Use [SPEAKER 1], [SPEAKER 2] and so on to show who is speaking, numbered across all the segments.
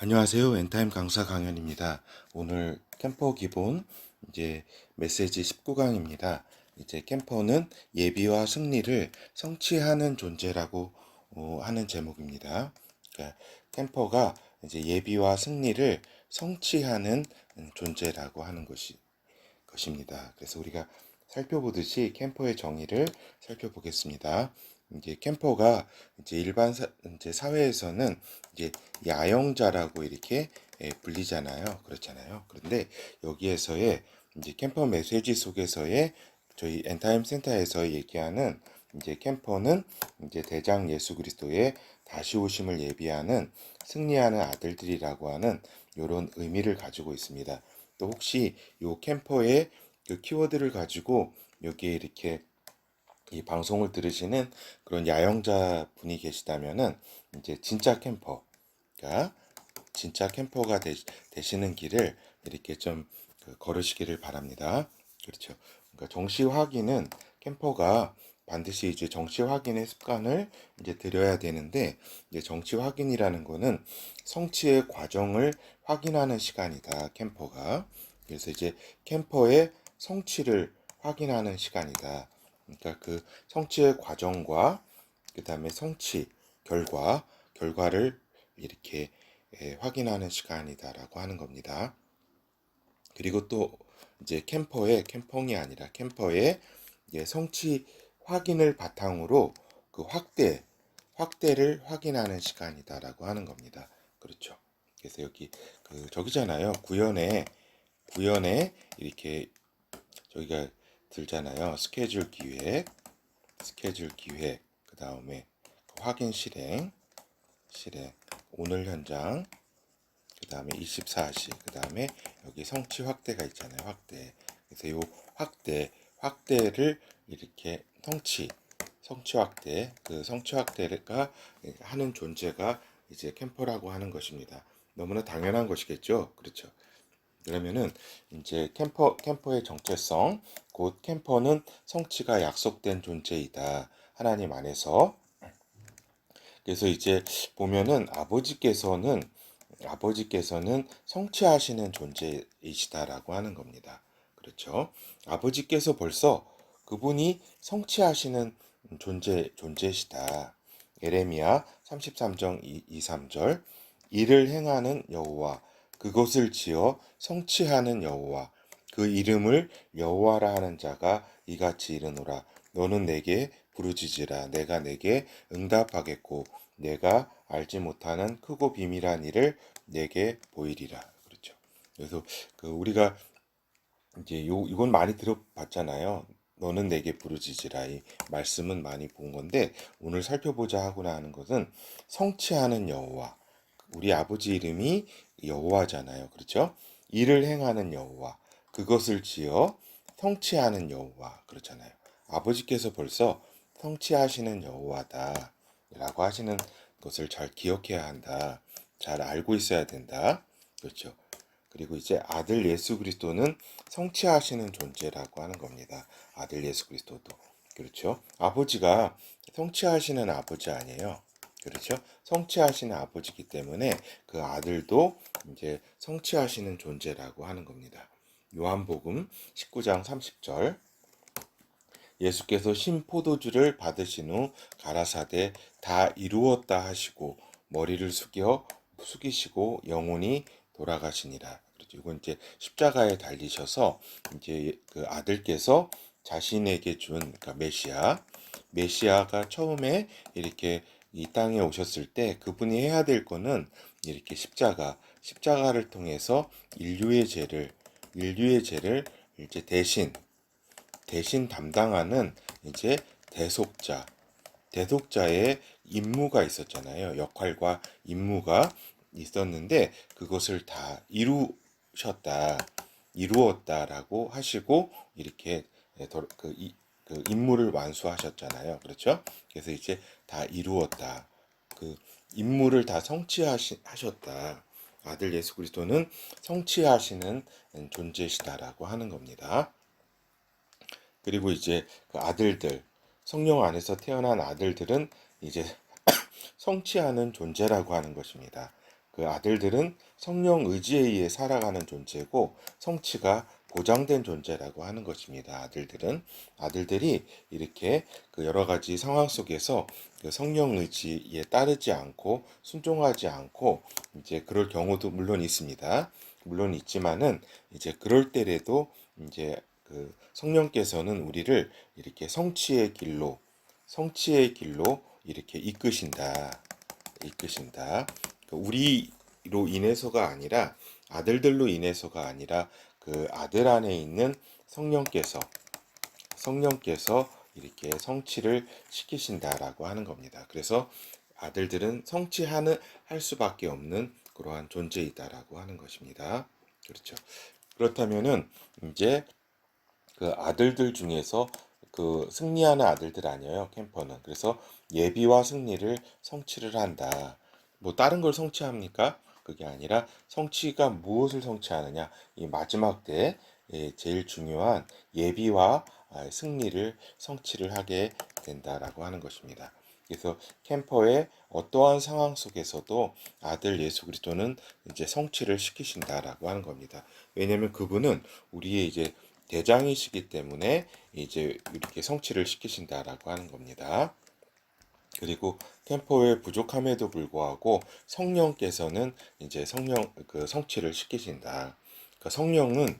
[SPEAKER 1] 안녕하세요. 엔타임 강사 강연입니다. 오늘 캠퍼 기본 이제 메시지 19강입니다. 이제 캠퍼는 예비와 승리를 성취하는 존재라고 어, 하는 제목입니다. 그러니까 캠퍼가 이제 예비와 승리를 성취하는 존재라고 하는 것이 것입니다. 그래서 우리가 살펴보듯이 캠퍼의 정의를 살펴보겠습니다. 이제 캠퍼가 이제 일반 사, 이제 사회에서는 이제 야영자라고 이렇게 예, 불리잖아요. 그렇잖아요. 그런데 여기에서의 이제 캠퍼 메시지 속에서의 저희 엔타임 센터에서 얘기하는 이제 캠퍼는 이제 대장 예수 그리스도의 다시 오심을 예비하는 승리하는 아들들이라고 하는 이런 의미를 가지고 있습니다. 또 혹시 요 캠퍼의 그 키워드를 가지고 여기에 이렇게 이 방송을 들으시는 그런 야영자 분이 계시다면은 이제 진짜 캠퍼가 진짜 캠퍼가 되, 되시는 길을 이렇게 좀그 걸으시기를 바랍니다. 그렇죠. 그러니까 정시 확인은 캠퍼가 반드시 이제 정시 확인의 습관을 이제 들여야 되는데 이제 정시 확인이라는 거는 성취의 과정을 확인하는 시간이다. 캠퍼가 그래서 이제 캠퍼의 성취를 확인하는 시간이다. 그러니까 그 성취의 과정과 그 다음에 성취 결과 결과를 이렇게 예, 확인하는 시간이다라고 하는 겁니다. 그리고 또 이제 캠퍼의 캠펑이 아니라 캠퍼의 예, 성취 확인을 바탕으로 그 확대 확대를 확인하는 시간이다라고 하는 겁니다. 그렇죠. 그래서 여기 그 저기잖아요. 구현에 구현에 이렇게 저기가 들잖아요. 스케줄 기획, 스케줄 기획, 그 다음에 확인 실행, 실행, 오늘 현장, 그 다음에 24시, 그 다음에 여기 성취 확대가 있잖아요. 확대. 그래서 요 확대, 확대를 이렇게 성취, 성취 확대, 그 성취 확대가 하는 존재가 이제 캠퍼라고 하는 것입니다. 너무나 당연한 것이겠죠. 그렇죠. 그러면은 이제 캠퍼 캠퍼의 정체성 곧 캠퍼는 성취가 약속된 존재이다 하나님 안에서 그래서 이제 보면은 아버지께서는 아버지께서는 성취하시는 존재이시다라고 하는 겁니다. 그렇죠? 아버지께서 벌써 그분이 성취하시는 존재 존재시다. 예레미야 33장 2, 3절 이를 행하는 여호와 그것을 지어 성취하는 여호와 그 이름을 여호와라 하는 자가 이같이 이르노라. 너는 내게 부르짖으라. 내가 내게 응답하겠고 내가 알지 못하는 크고 비밀한 일을 내게 보이리라. 그렇죠. 그래서 그 우리가 이제 요 이건 많이 들어봤잖아요. 너는 내게 부르짖으라. 이 말씀은 많이 본 건데 오늘 살펴보자 하고나 하는 것은 성취하는 여호와. 우리 아버지 이름이 여호와잖아요. 그렇죠? 일을 행하는 여호와 그것을 지어 성취하는 여호와 그렇잖아요. 아버지께서 벌써 성취하시는 여호와다 라고 하시는 것을 잘 기억해야 한다. 잘 알고 있어야 된다. 그렇죠. 그리고 이제 아들 예수 그리스도는 성취하시는 존재라고 하는 겁니다. 아들 예수 그리스도도. 그렇죠. 아버지가 성취하시는 아버지 아니에요. 그렇죠. 성취하시는 아버지기 때문에 그 아들도 이제 성취하시는 존재라고 하는 겁니다. 요한복음 19장 30절 예수께서 신 포도주를 받으신 후 가라사대 다 이루었다 하시고 머리를 숙여 숙이시고 영혼이 돌아가시니라. 그렇죠. 이건 이제 십자가에 달리셔서 이제 그 아들께서 자신에게 준 그러니까 메시아 메시아가 처음에 이렇게 이 땅에 오셨을 때 그분이 해야 될 거는 이렇게 십자가 십자가를 통해서 인류의 죄를 인류의 죄를 이제 대신 대신 담당하는 이제 대속자, 대속자의 임무가 있었잖아요. 역할과 임무가 있었는데 그것을 다 이루셨다, 이루었다라고 하시고 이렇게 그, 이, 그 임무를 완수하셨잖아요. 그렇죠? 그래서 이제 다 이루었다. 그 임무를 다 성취하셨다. 아들 예수 그리스도는 성취하시는 존재시다라고 하는 겁니다. 그리고 이제 그 아들들, 성령 안에서 태어난 아들들은 이제 성취하는 존재라고 하는 것입니다. 그 아들들은 성령 의지에 의해 살아가는 존재고 성취가 보장된 존재라고 하는 것입니다. 아들들은 아들들이 이렇게 그 여러 가지 상황 속에서 그 성령 의지에 따르지 않고 순종하지 않고 이제 그럴 경우도 물론 있습니다. 물론 있지만은 이제 그럴 때라도 이제 그 성령께서는 우리를 이렇게 성취의 길로 성취의 길로 이렇게 이끄신다. 이끄신다. 그 우리로 인해서가 아니라 아들들로 인해서가 아니라 그 아들 안에 있는 성령께서 성령께서 이렇게 성취를 시키신다라고 하는 겁니다. 그래서 아들들은 성취하는 할 수밖에 없는 그러한 존재이다라고 하는 것입니다. 그렇죠. 그렇다면은 이제 그 아들들 중에서 그 승리하는 아들들 아니에요 캠퍼는 그래서 예비와 승리를 성취를 한다 뭐 다른 걸 성취합니까 그게 아니라 성취가 무엇을 성취하느냐 이 마지막 때 예, 제일 중요한 예비와 아, 승리를 성취를 하게 된다라고 하는 것입니다. 그래서 캠퍼의 어떠한 상황 속에서도 아들 예수 그리스도는 이제 성취를 시키신다라고 하는 겁니다. 왜냐하면 그분은 우리의 이제 대장이시기 때문에 이제 이렇게 성취를 시키신다라고 하는 겁니다. 그리고 캠퍼의 부족함에도 불구하고 성령께서는 이제 성령 그 성취를 시키신다. 그 성령은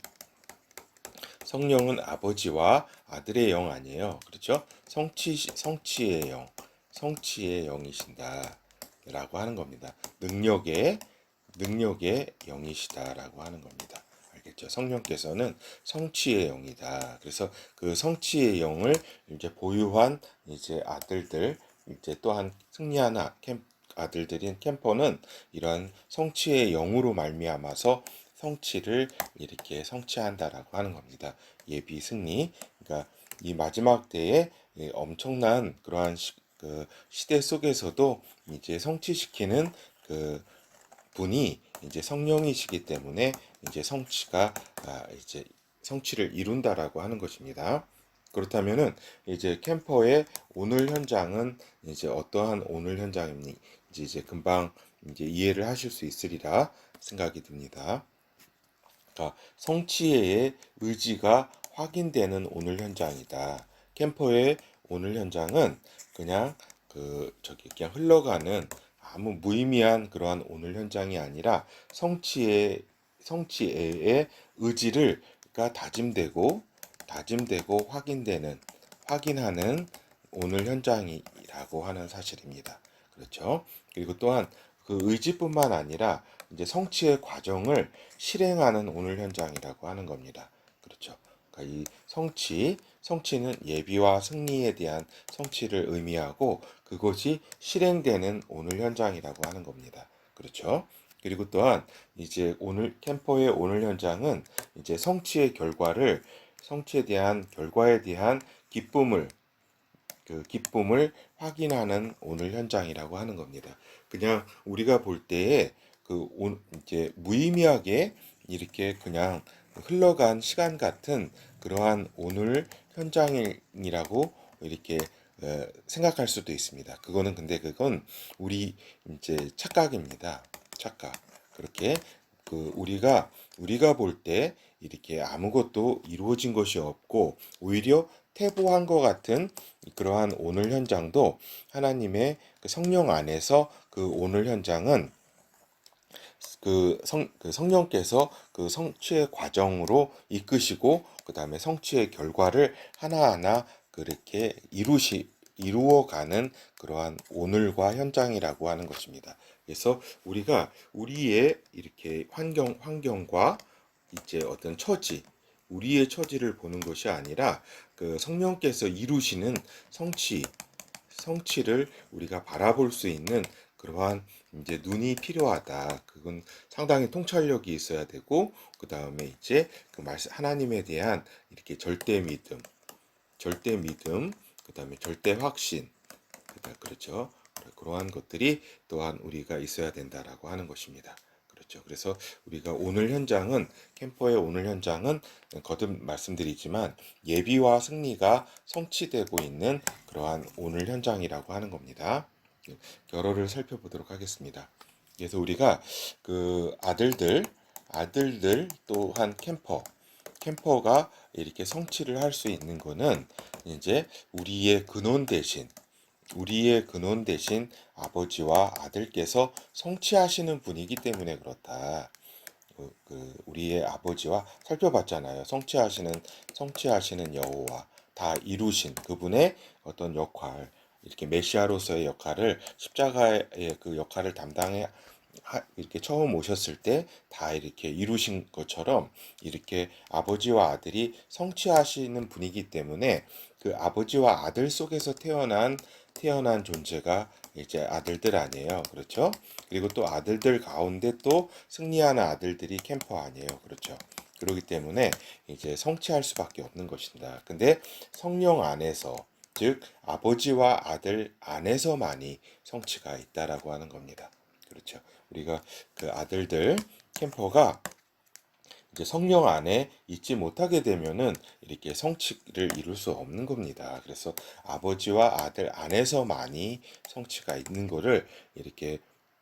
[SPEAKER 1] 성령은 아버지와 아들의 영 아니에요. 그렇죠? 성취 성취의 영, 성취의 영이신다라고 하는 겁니다. 능력의 능력의 영이시다라고 하는 겁니다. 알겠죠? 성령께서는 성취의 영이다. 그래서 그 성취의 영을 이제 보유한 이제 아들들 이제 또한 승리하는 캠, 아들들인 캠퍼는 이런 성취의 영으로 말미암아서 성취를 이렇게 성취한다라고 하는 겁니다. 예비 승리. 그러니까 이 마지막 때에 엄청난 그러한 시, 그 시대 속에서도 이제 성취시키는 그 분이 이제 성령이시기 때문에 이제 성취가 아, 이제 성취를 이룬다라고 하는 것입니다. 그렇다면은 이제 캠퍼의 오늘 현장은 이제 어떠한 오늘 현장인지 이제 금방 이제 이해를 하실 수 있으리라 생각이 듭니다. 그러니까 성취의 의지가 확인되는 오늘 현장이다. 캠퍼의 오늘 현장은 그냥 그 저기 그냥 흘러가는 아무 무의미한 그러한 오늘 현장이 아니라 성취의 성취의 의지를 가 다짐되고 다짐되고 확인되는 확인하는 오늘 현장이라고 하는 사실입니다. 그렇죠? 그리고 또한 그 의지뿐만 아니라 이제 성취의 과정을 실행하는 오늘 현장이라고 하는 겁니다. 그렇죠? 그러니까 이 성취, 성취는 예비와 승리에 대한 성취를 의미하고 그것이 실행되는 오늘 현장이라고 하는 겁니다. 그렇죠? 그리고 또한 이제 오늘 캠퍼의 오늘 현장은 이제 성취의 결과를 성취에 대한 결과에 대한 기쁨을 그 기쁨을 확인하는 오늘 현장이라고 하는 겁니다. 그냥 우리가 볼 때에 그 이제 무의미하게 이렇게 그냥 흘러간 시간 같은 그러한 오늘 현장이라고 이렇게 어, 생각할 수도 있습니다. 그거는 근데 그건 우리 이제 착각입니다. 착각. 그렇게 그 우리가 우리가 볼 때 이렇게 아무것도 이루어진 것이 없고 오히려 태보한 것 같은 그러한 오늘 현장도 하나님의 그 성령 안에서 그 오늘 현장은 그, 성, 그 성령께서 그 성취의 과정으로 이끄시고 그 다음에 성취의 결과를 하나하나 그렇게 이루시 이루어가는 그러한 오늘과 현장이라고 하는 것입니다. 그래서 우리가 우리의 이렇게 환경 환경과 이제 어떤 처지 우리의 처지를 보는 것이 아니라 그 성령께서 이루시는 성취 성취를 우리가 바라볼 수 있는 그러한 이제 눈이 필요하다. 그건 상당히 통찰력이 있어야 되고 그 다음에 이제 그 말씀 하나님에 대한 이렇게 절대 믿음, 절대 믿음, 그 다음에 절대 확신, 그렇죠. 그러한 것들이 또한 우리가 있어야 된다라고 하는 것입니다. 그렇죠. 그래서 우리가 오늘 현장은 캠퍼의 오늘 현장은 거듭 말씀드리지만 예비와 승리가 성취되고 있는 그러한 오늘 현장이라고 하는 겁니다. 결어를 살펴보도록 하겠습니다. 그래서 우리가 그 아들들, 아들들 또한 캠퍼, 캠퍼가 이렇게 성취를 할 수 있는 거는 이제 우리의 근원 대신 우리의 근원 대신 아버지와 아들께서 성취하시는 분이기 때문에 그렇다. 그, 그 우리의 아버지와 살펴봤잖아요. 성취하시는 성취하시는 여호와 다 이루신 그분의 어떤 역할 이렇게 메시아로서의 역할을 십자가의 그 역할을 담당해 하- 이렇게 처음 오셨을 때 다 이렇게 이루신 것처럼 이렇게 아버지와 아들이 성취하시는 분이기 때문에 그 아버지와 아들 속에서 태어난 태어난 존재가 이제 아들들 아니에요. 그렇죠? 그리고 또 아들들 가운데 또 승리하는 아들들이 캠퍼 아니에요. 그렇죠? 그렇기 때문에 이제 성취할 수밖에 없는 것입니다. 근데 성령 안에서 즉 아버지와 아들 안에서만이 성취가 있다라고 하는 겁니다. 그렇죠? 우리가 그 아들들 캠퍼가 성령 안에 있지 못하게 되면은 이렇게 성취를 이룰 수 없는 겁니다. 그래서 아버지와 아들 안에서만이 성취가 있는 거를 이렇게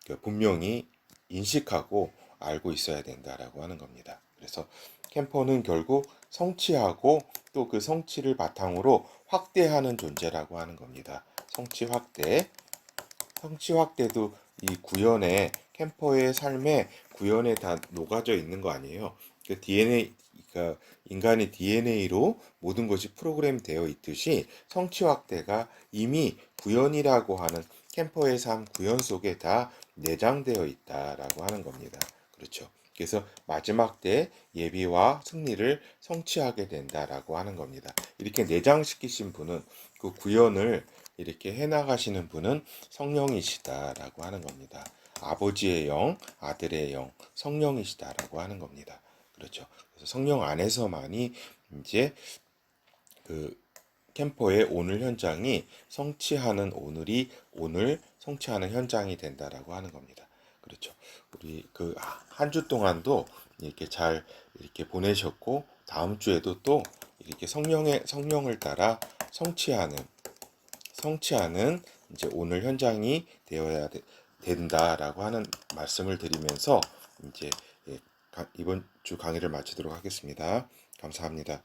[SPEAKER 1] 그 분명히 인식하고 알고 있어야 된다라고 하는 겁니다. 그래서 캠퍼는 결국 성취하고 또 그 성취를 바탕으로 확대하는 존재라고 하는 겁니다. 성취 확대. 성취 확대도 이 구현에 캠퍼의 삶에 구현에 다 녹아져 있는 거 아니에요. 그 DNA 그러니까 인간의 DNA로 모든 것이 프로그램 되어 있듯이 성취 확대가 이미 구현이라고 하는 캠퍼의 삶 구현 속에 다 내장되어 있다라고 하는 겁니다. 그렇죠. 그래서 마지막 때 예비와 승리를 성취하게 된다라고 하는 겁니다. 이렇게 내장시키신 분은 그 구현을 이렇게 해나가시는 분은 성령이시다라고 하는 겁니다. 아버지의 영, 아들의 영, 성령이시다라고 하는 겁니다. 그렇죠. 그래서 성령 안에서만이 이제 그 캠퍼의 오늘 현장이 성취하는 오늘이 오늘 성취하는 현장이 된다라고 하는 겁니다. 그렇죠. 우리 그 한 주 동안도 이렇게 잘 이렇게 보내셨고 다음 주에도 또 이렇게 성령의 성령을 따라 성취하는 성취하는 이제 오늘 현장이 되어야 되- 된다라고 하는 말씀을 드리면서 이제 예, 가- 이번 주 강의를 마치도록 하겠습니다. 감사합니다.